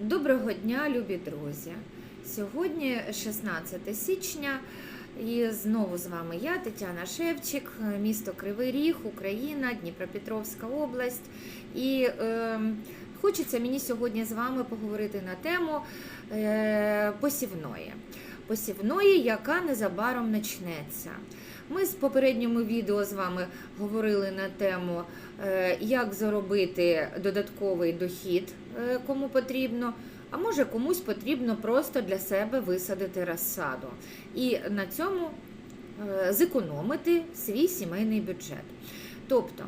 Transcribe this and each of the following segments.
Доброго дня, любі друзі! Сьогодні 16 січня, і знову з вами я, Тетяна Шевчик, місто Кривий Ріг, Україна, Дніпропетровська область. І е, хочеться мені сьогодні з вами поговорити на тему е, посівної. Посівної, яка незабаром почнеться. Ми з попередньому відео з вами говорили на тему, е, як заробити додатковий дохід, е, кому потрібно. А може комусь потрібно просто для себе висадити розсаду і на цьому е, зекономити свій сімейний бюджет. Тобто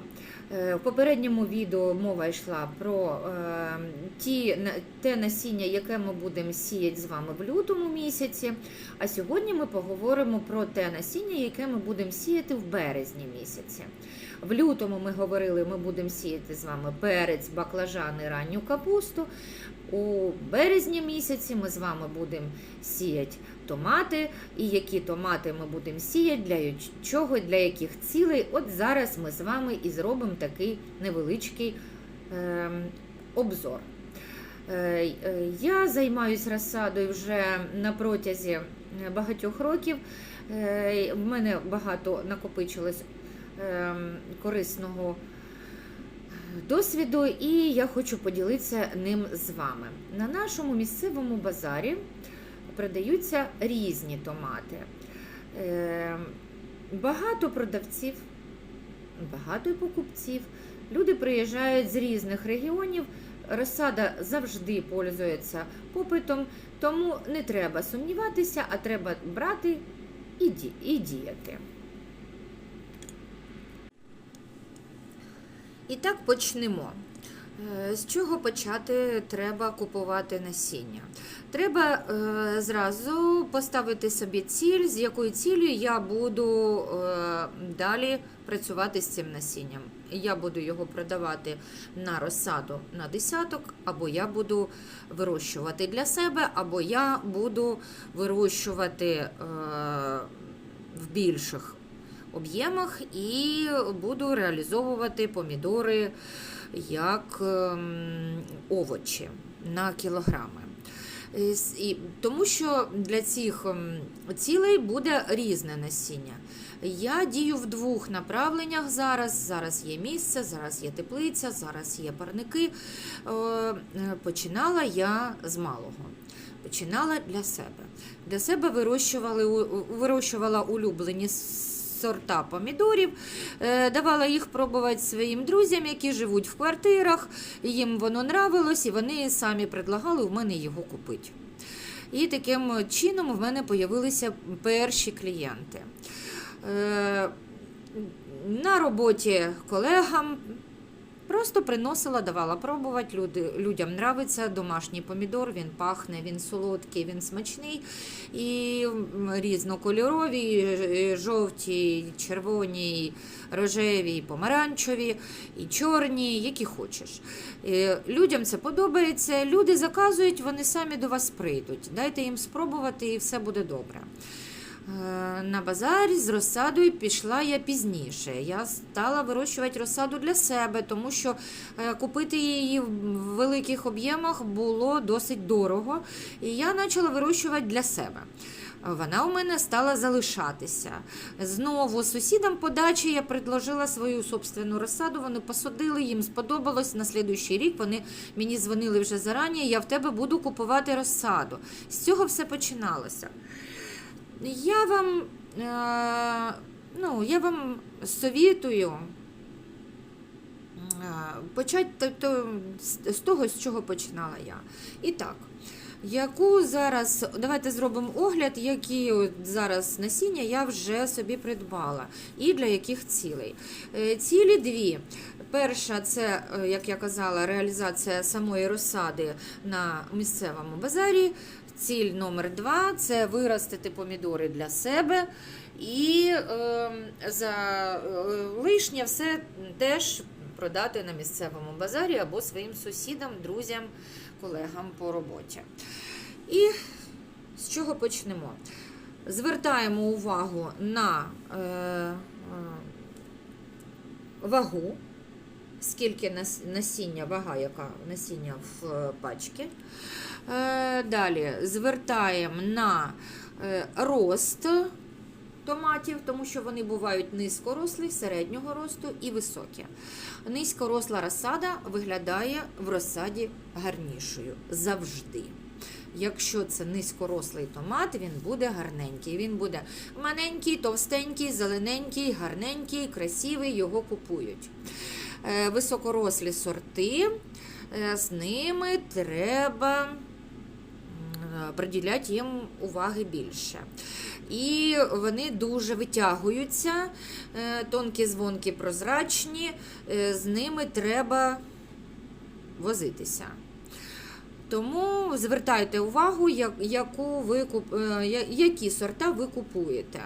в попередньому відео мова йшла про е, ті, те насіння, яке ми будемо сіяти з вами в лютому місяці. А сьогодні ми поговоримо про те насіння, яке ми будемо сіяти в березні місяці. В лютому ми говорили, ми будемо сіяти з вами перець, баклажани, ранню капусту. У березні місяці ми з вами будемо сіяти томати. І які томати ми будемо сіяти, для чого, для яких цілей. От зараз ми з вами і зробимо такий невеличкий е, обзор. Е, е, Я займаюся розсадою вже на протязі багатьох років. Е, В мене багато накопичилось корисного досвіду, і я хочу поділитися ним з вами. На нашому місцевому базарі продаються різні томати. Е, Багато продавців, багато покупців. Люди приїжджають з різних регіонів. Розсада завжди пользується попитом, тому не треба сумніватися, а треба брати і діяти. І так почнемо. Е, З чого почати треба купувати насіння? Треба е, зразу поставити собі ціль, з якою цілею я буду е, далі працювати з цим насінням. Я буду його продавати на розсаду на десяток, або я буду вирощувати для себе, або я буду вирощувати е, в більших об'ємах і буду реалізовувати помідори як ем, овочі на кілограми. Тому що для цих ем, цілей буде різне насіння. Я дію в двох направленнях зараз. Зараз є місце, зараз є теплиця, зараз є парники. Е, Починала я з малого. Починала для себе. Для себе вирощували, вирощувала улюблені сорта помідорів, е, давала їх пробувати своїм друзям, які живуть в квартирах. Їм воно нравилось, і вони самі предлагали в мене його купити. І таким чином в мене з'явилися перші клієнти. Е, На роботі колегам просто приносила, давала пробувати. Люди, людям нравиться домашній помідор, він пахне, він солодкий, він смачний. І різнокольорові, жовті, червоні, рожеві, помаранчеві, і чорні, які хочеш. Е, Людям це подобається. Люди заказують, вони самі до вас прийдуть. Дайте їм спробувати, і все буде добре. Е, На базарі з розсадою пішла я пізніше. Я стала вирощувати розсаду для себе, тому що е, купити її в великих об'ємах було досить дорого. І я почала вирощувати для себе. Вона у мене стала залишатися. Знову сусідам по дачі я предложила свою собственну розсаду. Вони посадили, їм сподобалось. На слідуючий рік вони мені дзвонили вже зарані. Я в тебе буду купувати розсаду. З цього все починалося. Я вам, е, ну, я вам совітую е, почати то, то, з того, з чого починала я. І так, яку зараз, давайте зробимо огляд, які зараз насіння я вже собі придбала і для яких цілей. Е, Цілі дві. Перша це, як я казала, реалізація самої розсади на місцевому базарі. Ціль номер два це виростити помідори для себе. І е, за лишнє все теж продати на місцевому базарі або своїм сусідам, друзям, колегам по роботі. І з чого почнемо? Звертаємо увагу на е, е, вагу скільки насіння, вага, яка насіння в е, пачці. Е, Далі звертаємо на е, рост томатів, тому що вони бувають низькорослі, середнього росту і високі. Низькоросла розсада виглядає в розсаді гарнішою завжди. Якщо це низькорослий томат, він буде гарненький. Він буде маленький, товстенький, зелененький, гарненький, красивий, його купують. Е, Високорослі сорти, е, з ними треба е, приділяти їм уваги більше. І вони дуже витягуються, тонкі, звонкі, прозрачні, з ними треба возитися. Тому звертайте увагу, яку ви, які сорта ви купуєте.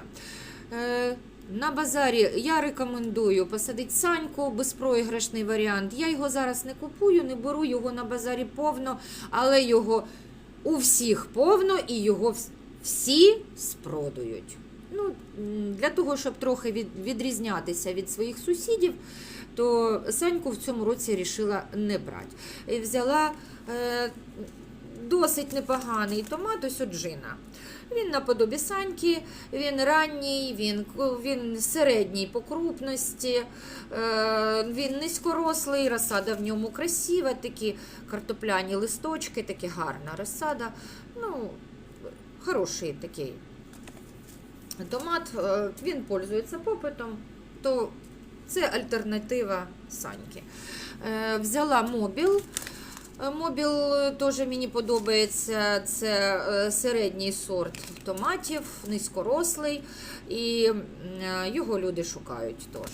На базарі я рекомендую посадити саньку, безпроіграшний варіант. Я його зараз не купую, не беру його на базарі повно, але його у всіх повно і його всі спродують. Ну, для того, щоб трохи від, відрізнятися від своїх сусідів, то Саньку в цьому році вирішила не брати. Взяла е, досить непоганий томат, ось оджина. Він наподобі саньки, він ранній, він, він середній по крупності, е, він низькорослий, розсада в ньому красива, такі картопляні листочки, такі гарна розсада. Ну, хороший такий томат, е, він пользується попитом, то це альтернатива саньки. Е, Взяла мобіл. Мобіл е, теж мені подобається. Це е, середній сорт томатів, низькорослий, і е, його люди шукають теж.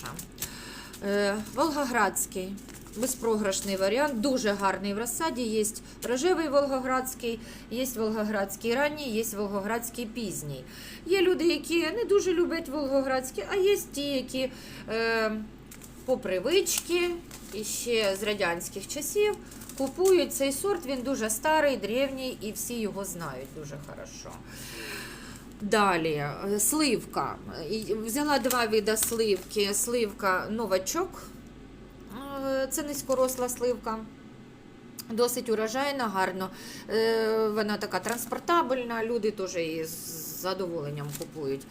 Волгоградський. Безпрограшний варіант, дуже гарний в розсаді. Є рожевий волгоградський, є волгоградський ранній, є волгоградський пізній. Є люди, які не дуже люблять волгоградський, а є ті, які по привичці і ще з радянських часів купують цей сорт. Він дуже старий, древній, і всі його знають дуже хорошо. Далі, е, сливка. Взяла два види сливки. Сливка новачок. Е, Це низькоросла сливка. Досить урожайна, гарно. Е, Вона така транспортабельна, люди теж її задоволенням купують.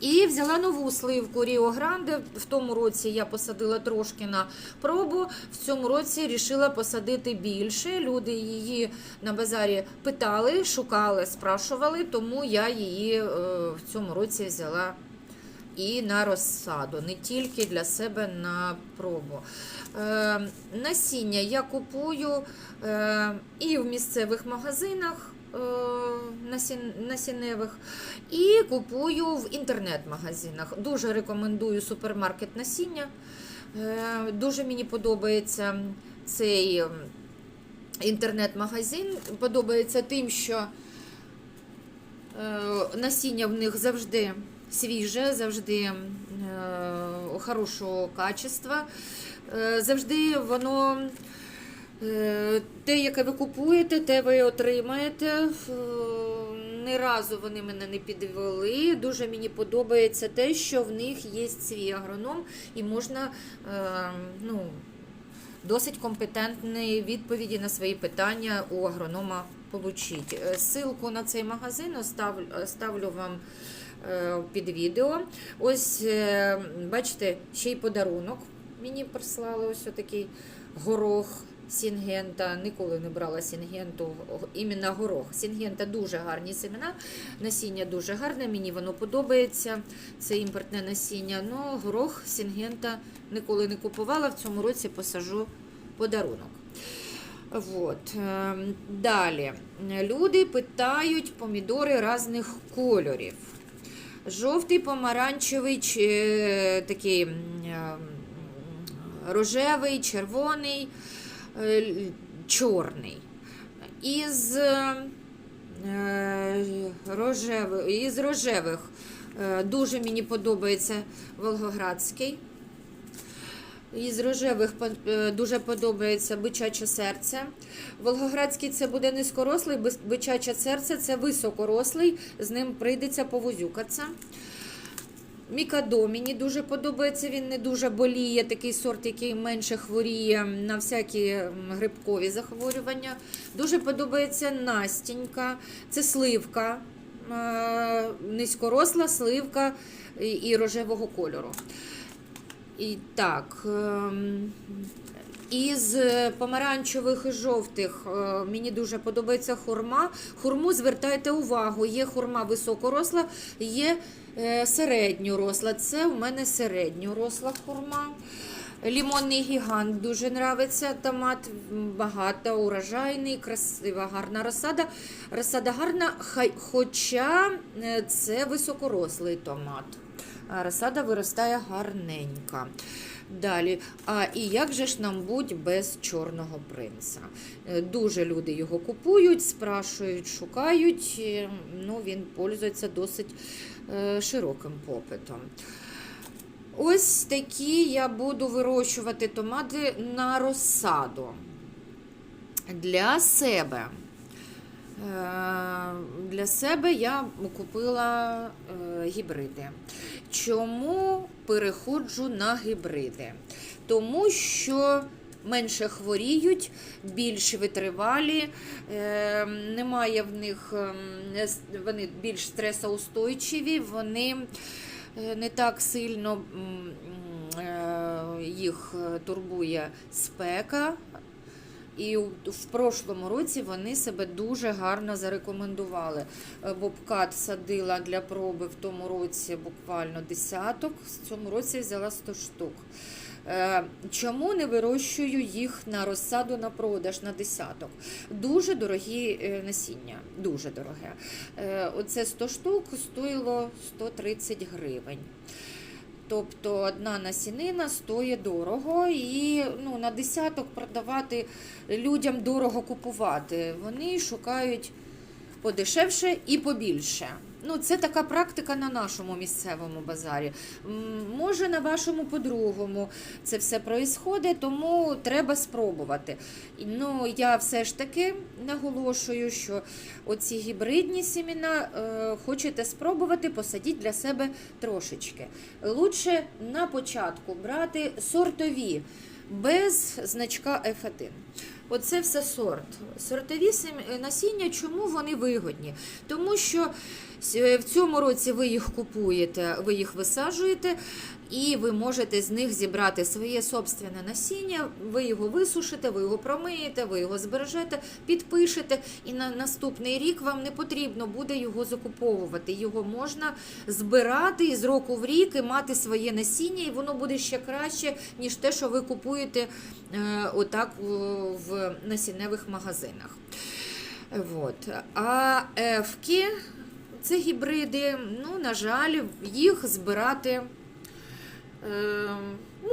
І взяла нову сливку Ріо Гранде. В тому році я посадила трошки на пробу. В цьому році вирішила посадити більше. Люди її на базарі питали, шукали, спрашували, тому я її е, в цьому році взяла і на розсаду, не тільки для себе на пробу. Е, насіння я купую е, і в місцевих магазинах насінневих, і купую в інтернет-магазинах. Дуже рекомендую супермаркет насіння. Е, дуже мені подобається цей ем, інтернет-магазин. Подобається тим, що е, насіння в них завжди свіже, завжди е, хорошого качества. Е, завжди воно е, те, яке ви купуєте, те ви отримаєте. Е, Ні разу вони мене не підвели. Дуже мені подобається те, що в них є свій агроном і можна е, ну, досить компетентні відповіді на свої питання у агронома отримати. Ссылку на цей магазин ставлю вам е, під відео. Ось, е, бачите, ще й подарунок мені прислали ось такий горох. Сінгента ніколи не брала сінгенту, іменно горох. Сінгента дуже гарні семена, насіння дуже гарне, мені воно подобається. Це імпортне насіння. Ну, горох сінгента ніколи не купувала. В цьому році посажу подарунок. Вот. ем, Далі. Люди питають помідори різних кольорів. Жовтий, помаранчевий, чи, е, такий рожевий, червоний, чорний. Із, е, рожевих, із рожевих е, дуже мені подобається Волгоградський. Із рожевих е, дуже подобається бичаче серце. Волгоградський це буде низькорослий, бичаче серце це високорослий, з ним прийдеться повозюкатися. Мікадо мені дуже подобається, він не дуже боліє, такий сорт, який менше хворіє на всякі грибкові захворювання. Дуже подобається Настінька, це сливка, е, низькоросла сливка і, рожевого кольору. І так. ем, Із помаранчевих і жовтих е, мені дуже подобається хурма. Хурму звертайте увагу, є хурма високоросла, є середньоросла. Це у мене середньоросла хурма. Лімонний гігант дуже нравиться. Томат багато, урожайний, красива, гарна розсада. Розсада гарна, хоча е, це високорослий томат. Розсада виростає гарненька. Далі, а і як же ж нам будь без чорного принца? Е, Дуже люди його купують, спрашують, шукають. е, Ну, він пользується досить е, широким попитом. Ось такі я буду вирощувати томати на розсаду для себе. Для себе я купила гібриди. Чому переходжу на гібриди? Тому що менше хворіють, більш витривалі, е, немає в них, ем, вони більш стресоустойчиві, вони е, не так сильно е, їх е, турбує спека. І в прошлому році вони себе дуже гарно зарекомендували. Е, Бобкат садила для проби в тому році буквально десяток, в цьому році взяла 100 штук. Е, Чому не вирощую їх на розсаду на продаж на десяток? Дуже дорогі е, насіння, дуже дороге. Оце 100 штук стоїло 130 гривень. Тобто одна насінина стоїть дорого і ну, на десяток продавати людям дорого купувати. Вони шукають подешевше і побільше. Ну, це така практика на нашому місцевому базарі. Може, на вашому по-другому це все проїсходить, тому треба спробувати. Ну, я все ж таки наголошую, що оці гібридні сіміна е, хочете спробувати, посадіть для себе трошечки. Лучше на початку брати сортові без значка F1. Оце все сорт. Сортові насіння, чому вони вигодні? Тому що в цьому році ви їх купуєте, ви їх висаджуєте, і ви можете з них зібрати своє собственне насіння, ви його висушите, ви його промиєте, ви його збережете, підпишете, і на наступний рік вам не потрібно буде його закуповувати. Його можна збирати і з року в рік і мати своє насіння, і воно буде ще краще, ніж те, що ви купуєте е, отак е, в насінневих магазинах. Вот. А ефки це гібриди, ну, на жаль, їх збирати. Е,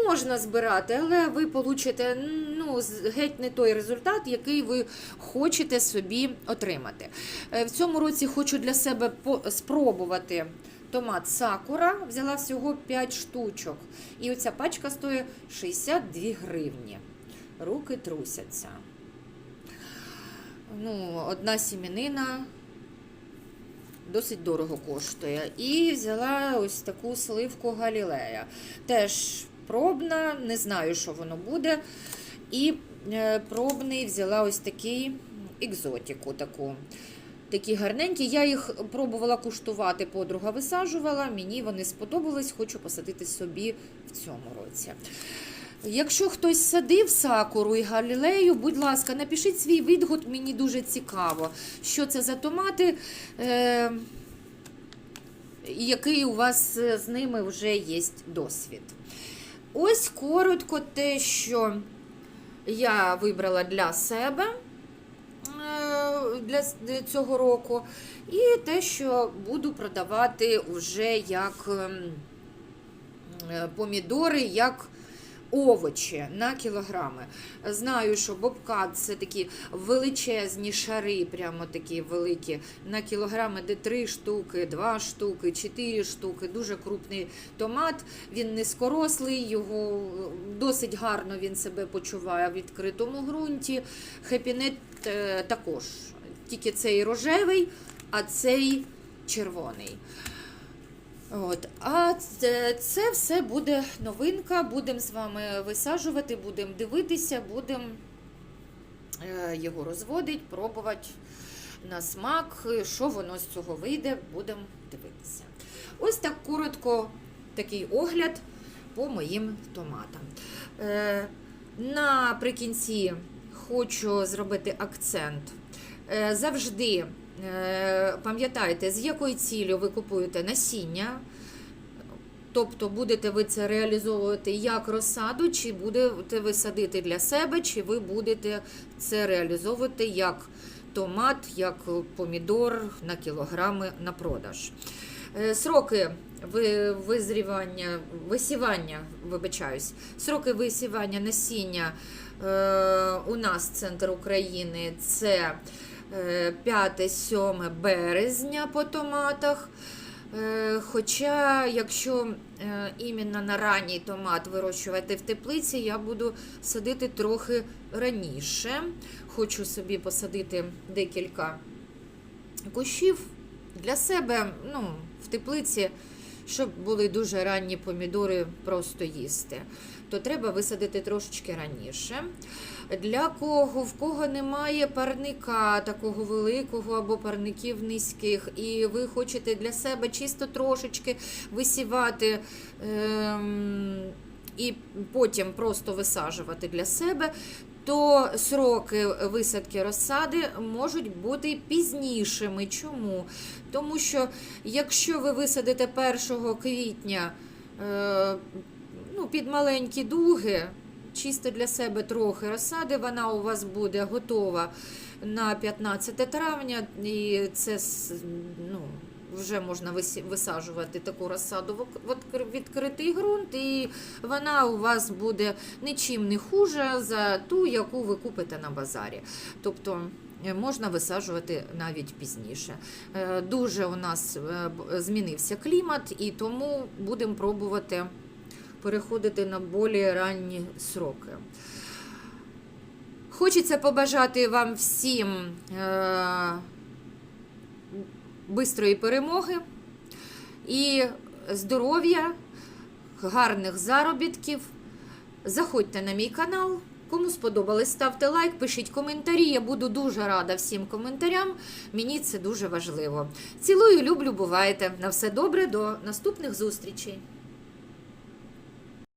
Можна збирати, але ви получите ну, геть не той результат, який ви хочете собі отримати. Е, В цьому році хочу для себе спробувати томат сакура. Взяла всього 5 штучок. І оця пачка стоїть 62 гривні. Руки трусяться. Ну, одна сімінина досить дорого коштує. І взяла ось таку сливку Галілея. Теж пробна, не знаю, що воно буде. І е, пробний взяла ось такий екзотику таку. Такі гарненькі. Я їх пробувала куштувати, подруга висаджувала. Мені вони сподобались, хочу посадити собі в цьому році. Якщо хтось садив сакуру і галілею, будь ласка, напишіть свій відгук, мені дуже цікаво, що це за томати, е, який у вас е, з ними вже є досвід. Ось коротко те, що я вибрала для себе е, для цього року, і те, що буду продавати вже як ем, е, помідори, як овочі на кілограми. Знаю, що бобкат це такі величезні шари, прямо такі великі, на кілограми, де 3 штуки, 2 штуки, 4 штуки, дуже крупний томат. Він низькорослий, його досить гарно він себе почуває в відкритому ґрунті. Хепінет е, також. Тільки цей рожевий, а цей червоний. От. А це, це все буде новинка. Будемо з вами висаджувати, будемо дивитися, будемо е, його розводити, пробувати на смак, що воно з цього вийде, будемо дивитися. Ось так коротко такий огляд по моїм томатам. Е, наприкінці хочу зробити акцент. Е, завжди пам'ятайте, з якою цілею ви купуєте насіння. Тобто будете ви це реалізовувати як розсаду, чи будете ви садити для себе, чи ви будете це реалізовувати як томат, як помідор на кілограми на продаж. Е, Сроки визрівання, висівання, вибачаюсь, сроки висівання насіння е, у нас центр України це е, 5-7 березня по томатах. Е, Хоча, якщо е, іменно на ранній томат вирощувати в теплиці, я буду садити трохи раніше. Хочу собі посадити декілька кущів для себе ну, в теплиці, щоб були дуже ранні помідори просто їсти. То треба висадити трошечки раніше. Для кого, в кого немає парника такого великого або парників низьких, і ви хочете для себе чисто трошечки висівати ем, і потім просто висаджувати для себе, то сроки висадки розсади можуть бути пізнішими. Чому? Тому що якщо ви висадите 1 квітня е, ну, під маленькі дуги, чисто для себе трохи розсади, вона у вас буде готова на 15 травня, і це ну, вже можна висаджувати таку розсаду в відкритий ґрунт, і вона у вас буде нічим не хуже за ту, яку ви купите на базарі. Тобто е, можна висаджувати навіть пізніше. Е, Дуже у нас е, змінився клімат, і тому будемо пробувати переходити на більш ранні сроки. Хочеться побажати вам всім е, бистрої перемоги і здоров'я, гарних заробітків. Заходьте на мій канал. Кому сподобалось, ставте лайк, пишіть коментарі. Я буду дуже рада всім коментарям. Мені це дуже важливо. Цілую, люблю, бувайте. На все добре, до наступних зустрічей.